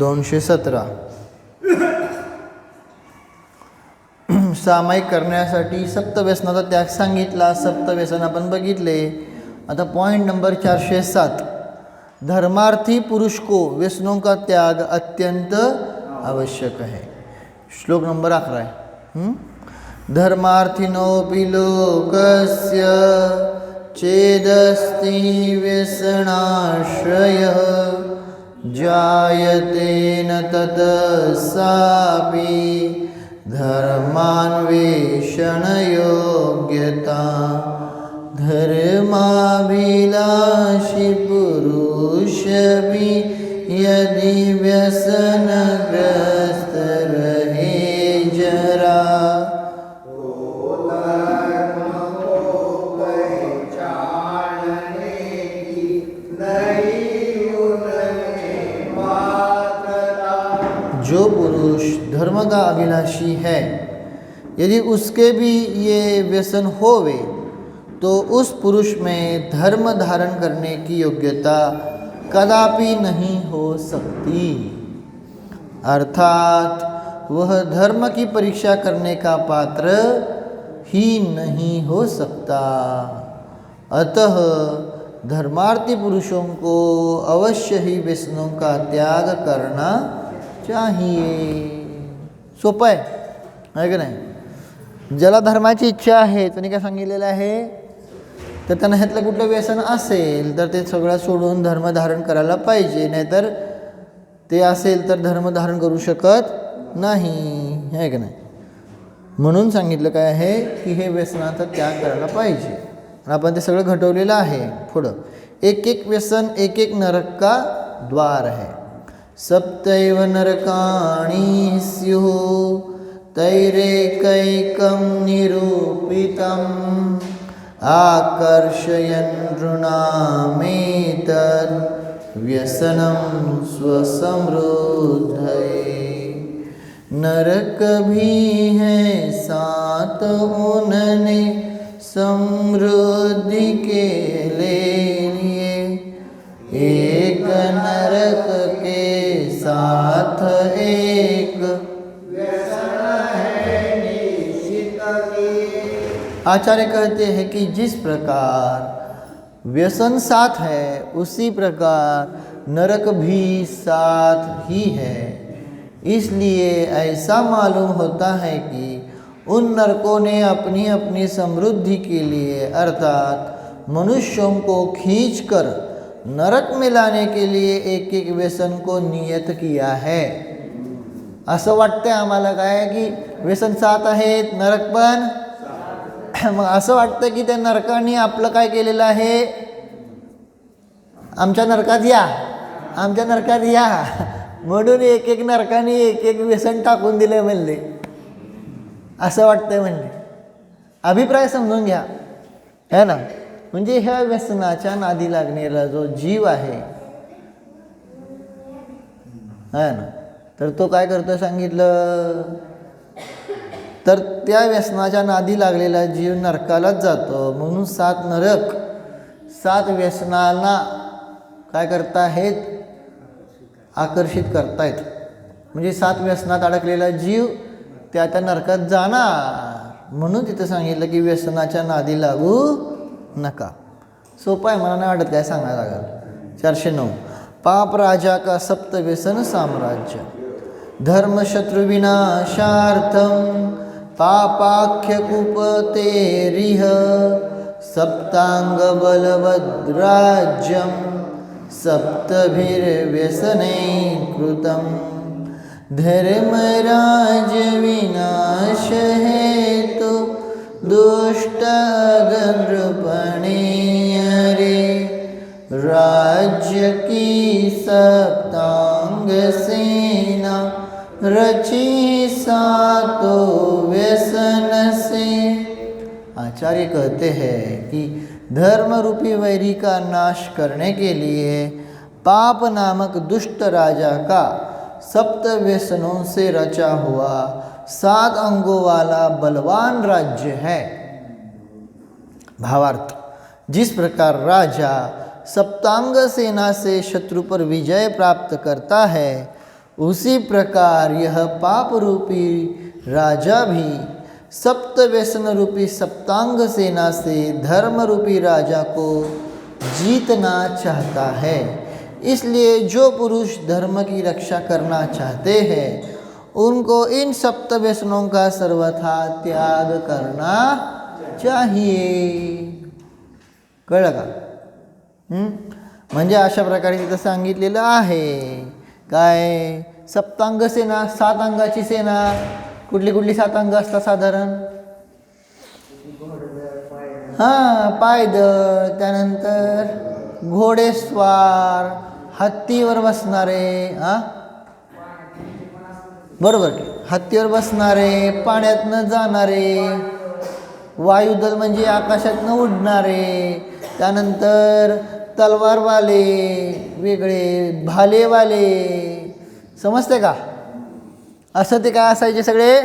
दोनशे सतरा. सामायिक करण्यासाठी सप्तव्यसनाचा त्याग सांगितला. सप्तव्यसन आपण बघितले. आता पॉईंट नंबर चारशे सात. धर्मार्थी पुरुष को व्यसनों का त्याग अत्यंत आवश्यक है श्लोक नंबर अकरा आहे. हं? लोकस्य चेदस्ति व्यसनाश्रयः। जायते न ततः धर्मान्वेषणयोग्यता। धर्माभिलाषी पुरुषभी यदि व्यसनग्रस्त जो पुरुष धर्म का अभिलाषी है, यदि उसके भी ये व्यसन होवे तो उस पुरुष में धर्म धारण करने की योग्यता कदापि नहीं हो सकती। अर्थात, वह धर्म की परीक्षा करने का पात्र ही नहीं हो सकता। अतः धर्मार्थी पुरुषों को अवश्य ही व्यसनों का त्याग करना चाहिए सोपं आहे. आहे का नाही? ज्याला धर्माची इच्छा आहे त्यांनी काय सांगितलेलं आहे? तर त्यांना ह्यातलं कुठलं व्यसन असेल तर ते सगळं सोडून धर्म धारण करायला पाहिजे. नाहीतर ते असेल तर धर्म धारण करू शकत नाही. आहे का नाही? म्हणून सांगितलं काय आहे की हे व्यसनाचा त्याग करायला पाहिजे. आणि आपण ते सगळं घटवलेलं आहे पुढं. एक एक व्यसन एक एक नरक का द्वार आहे? सप्तैव नरकाणि स्युः तैरेकैकं निरूपितम् आकर्षयन् नृणामेतत् व्यसनं स्वसमृद्धये। नरक भी है सात उनने समृद्धि के लिए साथ एक। आचार्य कहते हैं कि जिस प्रकार व्यसन साथ है, उसी प्रकार नरक भी साथ ही है। इसलिए ऐसा मालूम होता है कि उन नरकों ने अपनी अपनी समृद्धि के लिए, अर्थात मनुष्यों को खींचकर नरक में लाने के लिए एक एक व्यसन को नियत किया है। असं वाटतंय आम्हाला काय की व्यसन सात आहेत नरक पण? मग असं वाटतं की त्या नरकाने आपलं काय केलेलं आहे? आमच्या नरकात या. आमच्या नरकात या. म्हणून एक एक नरकाने एक एक व्यसन टाकून दिलं म्हणले. असं वाटतंय म्हणले. अभिप्राय समजून घ्या. है ना? म्हणजे ह्या व्यसनाच्या नादी लागलेला जो जीव आहे ना? तर तो काय करतो सांगितलं? तर त्या व्यसनाच्या नादी लागलेला जीव नरकालाच जातो. म्हणून सात नरक सात व्यसनाला काय करताहेत आकर्षित करतायत म्हणजे सात व्यसनात अडकलेला जीव त्या त्या नरकात जाणार. म्हणून तिथं सांगितलं की व्यसनाच्या नादी लागू नका. सोपं आहे मला नाही वाटत काय सांगायला लागेल? चारशे नऊ. पाप राजा का सप्त व्यसन साम्राज्य? धर्मशत्रु विनाशार्थम पापाख्य कुपतेरिह सप्तांग बलवद्राज्यम सप्तभिर्व्यसने कृतं धर्मराज विनाश हेतु दुष्टगनृपणे रे राज्य की सप्तांग सेना, रची सातो व्यसन से। आचार्य कहते हैं कि धर्म रूपी वैरी का नाश करने के लिए पाप नामक दुष्ट राजा का सप्त व्यसनों से रचा हुआ सात अंगों वाला बलवान राज्य है। भावार्थ, जिस प्रकार राजा सप्तांग सेना से शत्रु पर विजय प्राप्त करता है, उसी प्रकार यह पाप रूपी राजा भी सप्त व्यसन रूपी सप्तांग सेना से धर्म रूपी राजा को जीतना चाहता है। इसलिए जो पुरुष धर्म की रक्षा करना चाहते हैं उनको इन सप्त व्यसनों का सर्वथा त्याग करना चाहिए। कळलं का? म्हणजे अशा प्रकारे तिथं सांगितलेलं आहे. काय? सप्तांग सेना सात अंगाची सेना. कुठली कुठली सात अंग असतात साधारण? हां पायदळ त्यानंतर घोडेस्वार हत्तीवर बसणारे हां बरोबर की. हत्तीवर बसणारे पाण्यातनं जाणारे वायुदल म्हणजे आकाशातनं उडणारे त्यानंतर तलवारवाले वेगळे भालेवाले. समजते का? असं ते काय असायचे सगळे?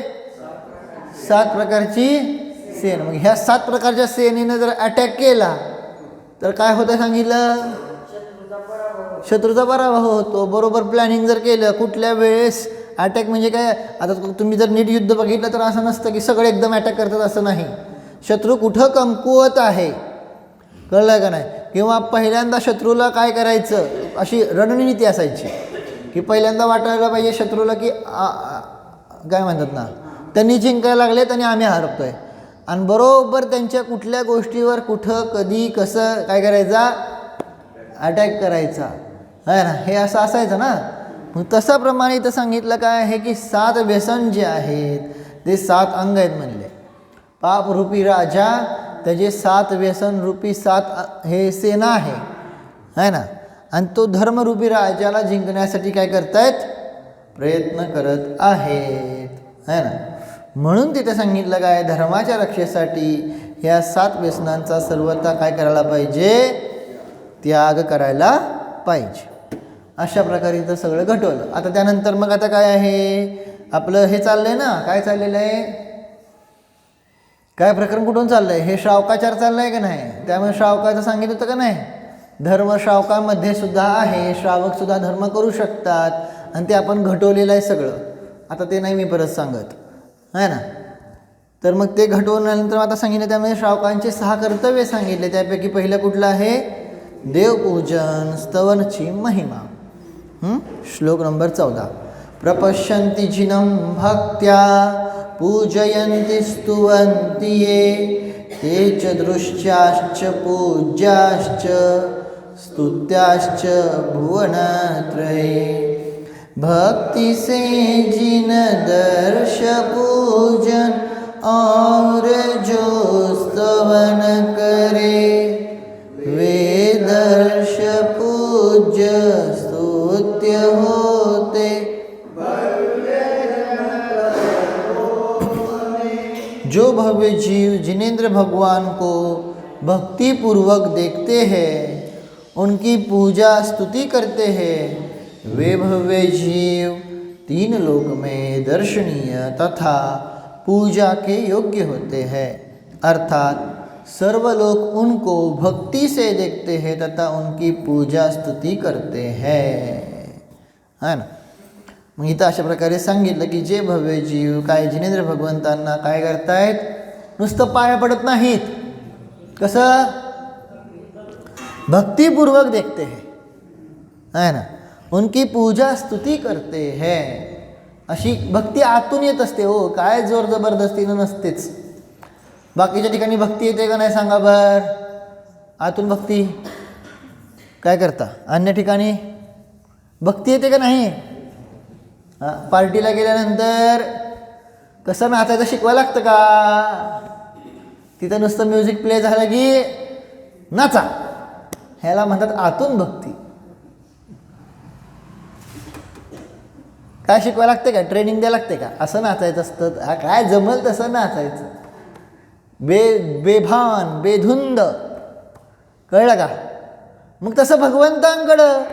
सात प्रकारची सेन. मग ह्या सात प्रकारच्या सेनेनं जर अटॅक केला तर काय होतं सांगितलं? शत्रूचा पराभव होतो. बरोबर प्लॅनिंग जर केलं कुठल्या वेळेस अटॅक म्हणजे काय? आता तुम्ही जर नीट युद्ध बघितलं तर असं नसतं की सगळे एकदम अटॅक करतात असं नाही. शत्रू कुठं कमकुवत आहे? कळलं का नाही? किंवा पहिल्यांदा शत्रूला काय करायचं? अशी रणनीती असायची. की पहिल्यांदा वाटायला पाहिजे शत्रूला की काय म्हणतात ना? त्यांनी जिंकायला लागलेत आणि आम्ही हरपतोय. आणि बरोबर त्यांच्या कुठल्या गोष्टीवर कुठं कधी कसं काय करायचा? अटॅक करायचा. आहे ना? हे असं असायचं ना? मग तसाप्रमाणे इथं सांगितलं काय आहे की सात व्यसन जे आहेत ते सात अंग आहेत म्हणले. पापरूपी राजा त्याचे सात व्यसन रूपी सात हे सेना आहे. है ना? आणि तो धर्मरूपी राजाला जिंकण्यासाठी काय करतायत? प्रयत्न करत आहेत. है ना? म्हणून तिथे सांगितलं काय? धर्माच्या रक्षेसाठी ह्या सात व्यसनांचा सर्वता काय करायला पाहिजे? त्याग करायला पाहिजे. अशा प्रकारे इथं सगळं घटवलं. आता त्यानंतर मग आता काय आहे? आपलं हे चाललंय ना? काय चाललेलं आहे? काय प्रकरण कुठून चाललं आहे हे श्रावकाचार चाललं आहे का नाही? त्यामुळे श्रावकाचं सांगितलं होतं का नाही? धर्म श्रावकामध्ये सुद्धा आहे. श्रावक सुद्धा धर्म करू शकतात. आणि ते आपण घटवलेलं आहे सगळं. आता ते नाही मी परत सांगत. आहे ना? तर मग ते घटवल्यानंतर आता सांगितलं त्यामध्ये श्रावकांचे सहा कर्तव्य सांगितले. त्यापैकी पहिलं कुठलं आहे? देवपूजन स्तवनची महिमा. श्लोक नंबर चौदा. प्रपश्यन्ति जिनं भक्त्या पूजयन्ति स्तुवन्ति ये ते च दृश्याश्च पूज्याश्च स्तुत्याश्च भुवनत्रये. भक्ति से जिन दर्श पूजन और जो स्तवन करे, वे दर्श पूज्य स्तुत्य होते। जो भव्य जीव जिनेन्द्र भगवान को भक्ति पूर्वक देखते हैं, उनकी पूजा स्तुति करते हैं वे भव्य जीव तीन लोक में दर्शनीय तथा पूजा के योग्य होते हैं। अर्थात सर्व लोग उनको भक्ति से देखते हैं तथा उनकी पूजा स्तुति करते हैं। है ना? मग अशा प्रकारे सांगितलं की जे भव्य जीव काय जिनेंद्र भगवंतांना काय करतायत? नुसतं पाया पडत नाहीत। कसं? भक्तिपूर्वक देखते हैं। है ना? उनकी पूजा स्तुती करते है। अशी भक्ती आतून येत असते हो काय जोर जबरदस्तीनं नसतेच. बाकीच्या ठिकाणी भक्ती येते का नाही सांगा बर. आतून भक्ती. काय करता? अन्य ठिकाणी भक्ती येते का नाही? पार्टीला गेल्यानंतर कसं नाचायचं शिकवायला लागतं का? तिथं नुसतं म्युझिक प्ले झालं की नाचा. ह्याला म्हणतात आतून भक्ती. काय शिकवायला लागते का? ट्रेनिंग द्यायला लागते का? असं नाचायचं असतं. हा काय जमल तसं नाचायचं. बे बेभान बेधुंद. कळलं का? मग तसं भगवंतांकडं.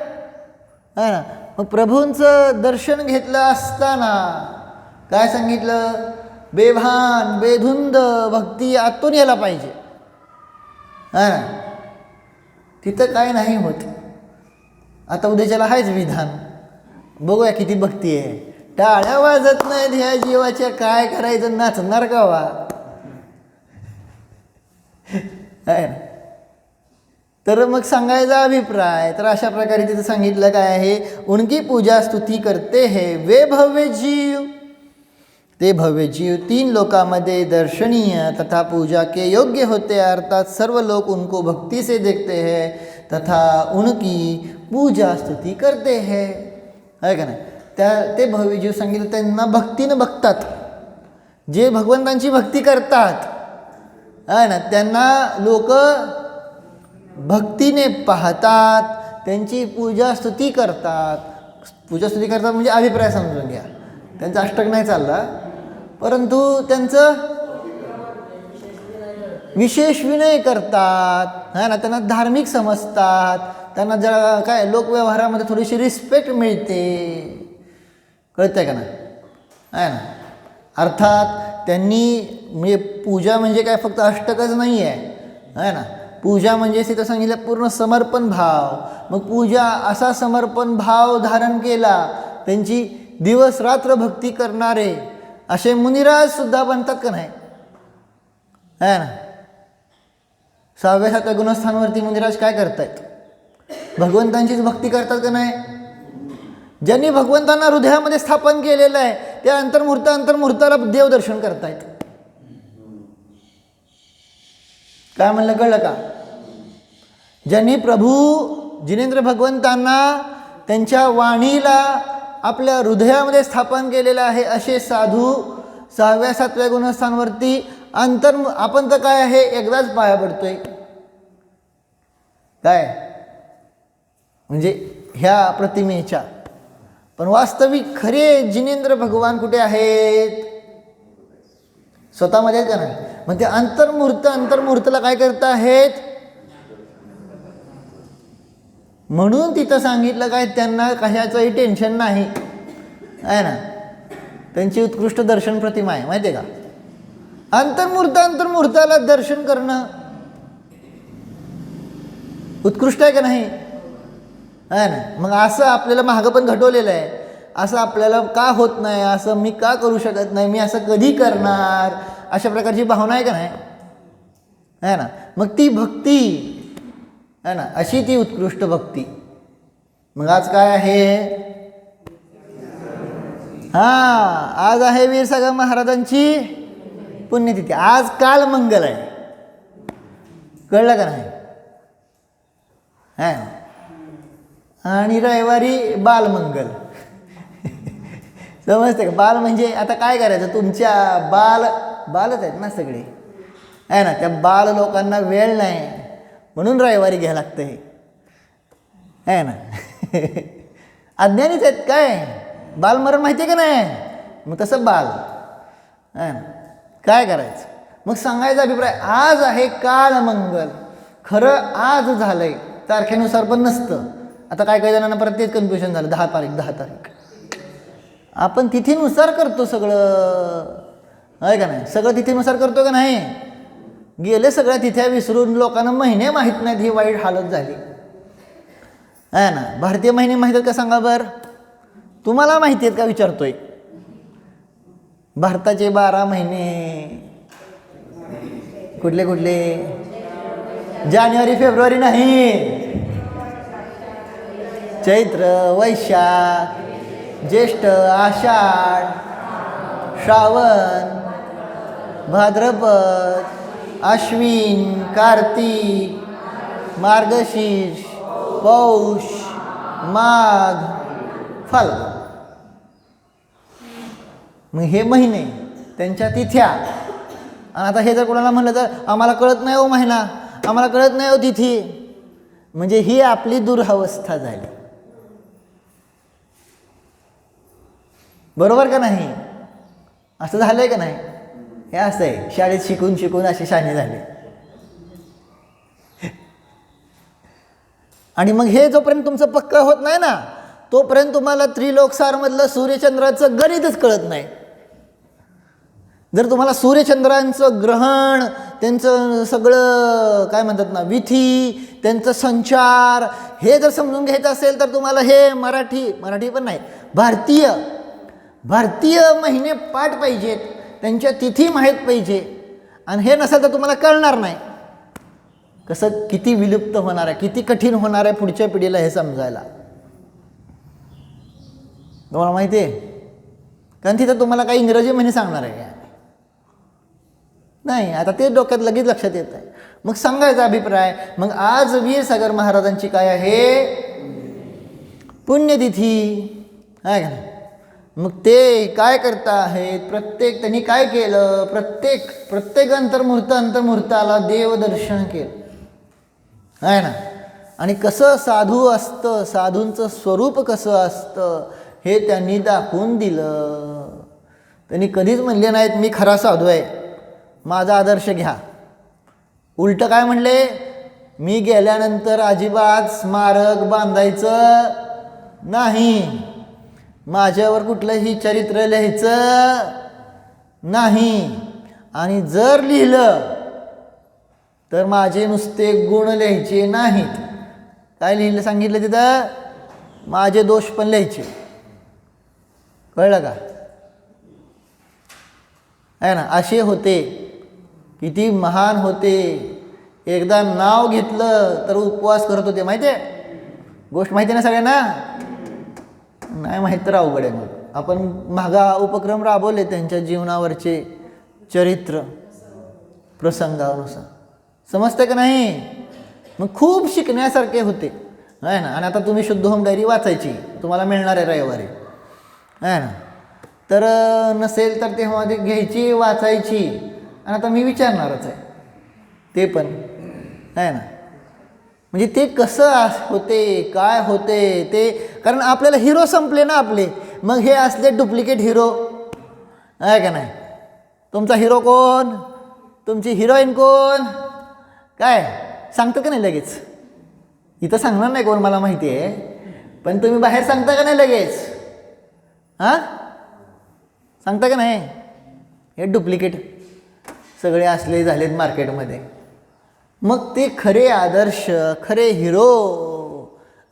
आहे ना? मग प्रभूंचं दर्शन घेतलं असताना काय सांगितलं? बेभान बेधुंद भक्ती आतून यायला पाहिजे. हां ना? तिथं काय नाही होत. आता उद्याच्याला आहेच विधान. बघूया किती भक्ती आहे टाळ्या वाजत नाहीत ह्या जीवाच्या. काय करायचं? नाचणार का वा आहे ना? तर मग सांगायचा अभिप्राय. तर अशा प्रकारे तिथं सांगितलं काय आहे? उनकी पूजा स्तुती करते हे वे भव्य जीव. ते भव्य जीव तीन लोकांमध्ये दर्शनीय. तथा पूजा के योग्य होते. अर्थात सर्व लोग उनको भक्ति से देखते हैं. तथा उनकी पूजा स्तुती करते हैं. आहे का नाही? त्या ते भव्यजीव सांगितलं त्यांना भक्तीनं बघतात. जे भगवंतांची भक्ती करतात. आहे ना? त्यांना लोक भक्तीने पाहतात त्यांची पूजा स्तुती करतात. पूजा स्तुती करतात म्हणजे अभिप्राय समजून घ्या. त्यांचा अष्टक नाही चालला. परंतु त्यांचं विशेष विनय करतात. है ना? त्यांना धार्मिक समजतात. त्यांना जरा काय लोकव्यवहारामध्ये थोडीशी रिस्पेक्ट मिळते. कळतंय का ना? आहे ना? अर्थात त्यांनी म्हणजे पूजा म्हणजे काय फक्त अष्टकच नाही आहे आहे ना? पूजा म्हणजे तिथं सांगितलं पूर्ण समर्पण भाव. मग पूजा असा समर्पण भाव धारण केला त्यांची दिवस रात्र भक्ती करणारे असे मुनिराजसुद्धा बनतात का नाही? आहे ना? सहाव्या सातव्या गुणस्थानवरती मुनिराज काय करतायत? भगवंतांचीच भक्ती करतात का नाही? ज्यांनी भगवंतांना हृदयामध्ये स्थापन केलेलं आहे त्या अंतर्मुहूर्त अंतर्मुहूर्ताला देवदर्शन करतायत. काय म्हणलं कळलं का? ज्यांनी प्रभू जिनेंद्र भगवंतांना त्यांच्या वाणीला आपल्या हृदयामध्ये स्थापन केलेलं आहे असे साधू सहाव्या सातव्या गुणस्थानवरती अंतर आपण तर काय आहे एकदाच पाया पडतोय. काय? म्हणजे ह्या प्रतिमेच्या. पण वास्तविक खरे जिनेंद्र भगवान कुठे आहेत? स्वतःमध्ये का नाही? मग ते अंतर्मूर्त अंतर्मूर्तला काय करत आहेत म्हणून तिथं सांगितलं काय त्यांना कशाचंही टेन्शन नाही. आहे ना? त्यांची उत्कृष्ट दर्शन प्रतिमा आहे माहिती आहे का? अंतर्मूर्त अंतर्मूर्ताला दर्शन करणं. उत्कृष्ट आहे का नाही? आहे ना? मग असं आपल्याला मागं पण घटवलेलं आहे. असं आपल्याला का होत नाही? असं मी का करू शकत नाही? मी असं कधी करणार? अशा प्रकारची भावना आहे का नाही? आहे ना? मग ती भक्ती आहे ना? अशी ती उत्कृष्ट भक्ती. मग आज काय आहे? हां आज आहे वीरसागर महाराजांची पुण्यतिथी. आज काल मंगल आहे. कळलं का नाही? आहे आणि रविवारी बालमंगल. समजते का? बाल म्हणजे आता काय करायचं? तुमच्या बाल बालच आहेत ना सगळे. आहे ना? त्या बाल लोकांना वेळ नाही. म्हणून रविवारी घ्यायला लागतं हे आहे ना? अज्ञानीच आहेत काय? बालमरण माहिती आहे का नाही? मग तसं बाल. आहे ना? काय करायचं? मग सांगायचा अभिप्राय आज आहे काल मंगल खरं आज झालं आहे तारखेनुसार पण नसतं. आता काय काही जणांना परत तेच कन्फ्युजन झालं. दहा तारीख दहा तारीख. आपण तिथीनुसार करतो सगळं. आहे का नाही? सगळं तिथीनुसार करतो का नाही? गेले सगळ्या तिथ्या विसरून लोकांना महिने माहीत नाहीत ही वाईट हालत झाली. आहे ना? भारतीय महिने माहीत आहेत का सांगा बरं? तुम्हाला माहिती आहेत का? विचारतोय. भारताचे बारा महिने. कुठले कुठले? जानेवारी फेब्रुवारी नाही. चैत्र वैशाख ज्येष्ठ आषाढ श्रावण भाद्रपद आश्विन कार्तिक मार्गशीर्ष पौष माघ फाल्गुन मग हे महिने त्यांच्या तिथ्या. आणि आता हे जर कोणाला म्हणलं तर आम्हाला कळत नाही हो महिना आम्हाला कळत नाही हो तिथी. म्हणजे ही आपली दुरावस्था झाली. बरोबर का नाही? असं झालं आहे का नाही? हे असं आहे. शाळेत शिकून शिकून असे शाणे झाले. आणि मग हे जोपर्यंत तुमचं पक्क होत नाही ना तोपर्यंत तुम्हाला त्रिलोकसारमधलं सूर्यचंद्राचं गणितच कळत नाही. जर तुम्हाला सूर्यचंद्रांचं ग्रहण त्यांचं सगळं काय म्हणतात ना विधी त्यांचं संचार हे जर समजून घ्यायचं असेल तर तुम्हाला हे मराठी मराठी पण नाही भारतीय भारतीय महिने पाठ पाहिजेत त्यांच्या तिथी माहीत पाहिजे. आणि हे नसेल तर तुम्हाला कळणार नाही. कसं किती विलुप्त होणार आहे किती कठीण होणार आहे पुढच्या पिढीला हे समजायला. तुम्हाला माहिती आहे? कारण तिथं तुम्हाला काही इंग्रजी महिने सांगणार आहे. का नाही आता ते डोक्यात लगेच लक्षात येत आहे. मग सांगायचा अभिप्राय मग आज वीर सागर महाराजांची काय आहे? पुण्यतिथी. आहे का नाही? मग ते काय करता आहेत प्रत्येक त्यांनी काय केलं? प्रत्येक प्रत्येक अंतर्मुहूर्त अंतर्मुहूर्ताला देवदर्शन केलं. आहे ना? आणि कसं साधू असतं साधूंचं स्वरूप कसं असतं हे त्यांनी दाखवून दिलं. त्यांनी कधीच म्हणले नाहीत मी खरा साधू आहे. माझा आदर्श घ्या. उलटं काय म्हणले? मी गेल्यानंतर अजिबात स्मारक बांधायचं नाही. माझ्यावर कुठलंही चरित्र लिहायचं नाही. आणि जर लिहिलं तर माझे नुसते गुण लिहायचे नाहीत. काय लिहिलं सांगितलं तिथं? माझे दोष पण लिहायचे. कळलं का? आहे ना? असे होते. किती महान होते. एकदा नाव घेतलं तर उपवास करत होते. माहिती आहे गोष्ट माहिती ना सगळ्यांना? नाही माहीत तर अवघड आहे मग. आपण मागा उपक्रम राबवले त्यांच्या जीवनावरचे चरित्र प्रसंगानुसार. समजते का नाही? मग खूप शिकण्यासारखे होते. आहे ना? आणि आता तुम्ही शुद्ध होम डायरी वाचायची. तुम्हाला मिळणार आहे रविवारी. आहे ना? तर नसेल तर तेव्हा ती घ्यायची वाचायची. आणि आता मी विचारणारच आहे. ते पण. आहे ना? म्हणजे ते कसं होते काय होते ते कारण आपल्याला हिरो संपले ना आपले. मग हे असले डुप्लिकेट हिरो आहे का नाही? तुमचा हिरो कोण? तुमची हिरोईन कोण? काय? सांगतं का नाही लगेच? इथं सांगणार नाही कोण मला माहिती आहे. पण तुम्ही बाहेर सांगता का नाही लगेच? हां? सांगता का नाही? हे डुप्लिकेट सगळे असले झालेत मार्केटमध्ये मग ते खरे आदर्श खरे हिरो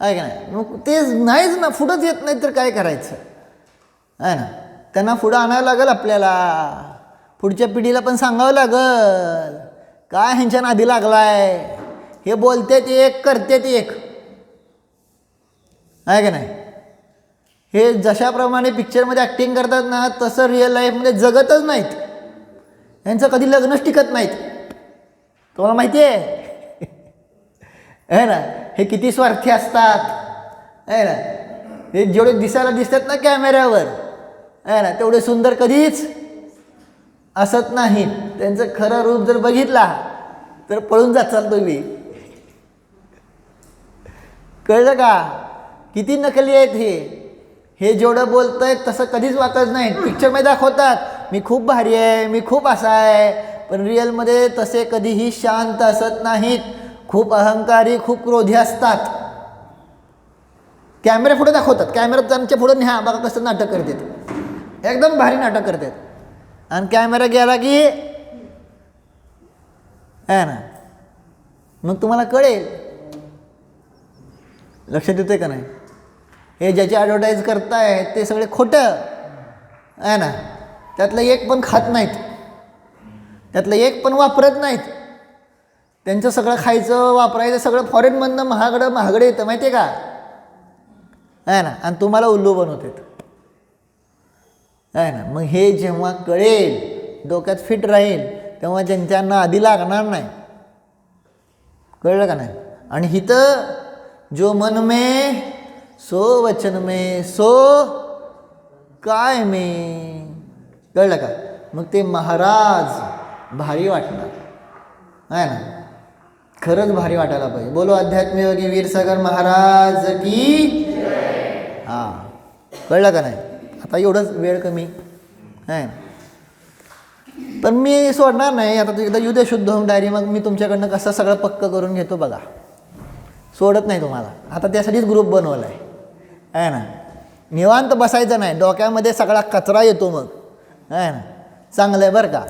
आहे का नाही मग ते नाहीच ना पुढंच येत नाही तर काय करायचं? आहे ना त्यांना पुढं आणावं लागेल आपल्याला. पुढच्या पिढीला पण सांगावं लागल. काय ह्यांच्या नादी लागलाय? हे बोलतेत एक करतेत एक. आहे का नाही हे जशाप्रमाणे पिक्चरमध्ये ॲक्टिंग करतात ना तसं रिअल लाईफमध्ये जगतच नाहीत. यांचं कधी लग्नच टिकत नाहीत. तुम्हाला माहिती आहे आहे ना? हे किती स्वार्थी असतात. आहे ना? हे जेवढे दिसायला दिसतात ना कॅमेऱ्यावर आहे ना? तेवढे सुंदर कधीच असत नाही. त्यांचं खरं रूप जर बघितला तर पळून जाचाल तुम्ही. कळलं का? किती नकली आहेत हे. हे जेवढं बोलत आहेत तसं कधीच वाटत नाही. पिक्चरमध्ये दाखवतात मी खूप भारी आहे मी खूप असा आहे. पण रिअलमध्ये तसे कधीही शांत असत नाहीत. खूप अहंकारी खूप क्रोधी असतात. कॅमेरा पुढे दाखवतात. कॅमेरा त्यांच्या पुढे न्या. बघा कसं नाटक करतात. एकदम भारी नाटक करतात. आणि कॅमेरा गेला की आहे ना? मग तुम्हाला कळेल. लक्षात येते का नाही? हे ज्याची ॲडव्हर्टाईज करताय ते सगळे खोटं. आहे ना? त्यातलं एक पण खात नाहीत. त्यातलं एक पण वापरत नाहीत. त्यांचं सगळं खायचं वापरायचं सगळं फॉरेनमधनं महागडं महागडं येतं माहिती आहे का? आहे ना? आणि तुम्हाला उल्लू बनवतात आहे ना? मग हे जेव्हा कळेल डोक्यात फिट राहील तेव्हा ज्यांच्यांना आधी लागणार नाही. कळलं का नाही? आणि हिथं जो मन मे सो वचन मे सो काय मे. कळलं का? मग ते महाराज भारी वाटणार. आहे ना? खरंच भारी वाटायला पाहिजे. बोलो अध्यात्मयोगी वीरसागर महाराज की हां. कळलं का नाही? आता एवढंच वेळ कमी. आहे पण मी सोडणार नाही. आता तू एकदा युद्ध शुद्ध होऊन डायरी मग मी तुमच्याकडनं कसं सगळं पक्क करून घेतो बघा. सोडत नाही तुम्हाला. आता त्यासाठीच ग्रुप बनवला आहे आहे ना? निवांत बसायचं नाही. डोक्यामध्ये सगळा कचरा येतो मग. आहे ना? चांगलं आहे बरं का?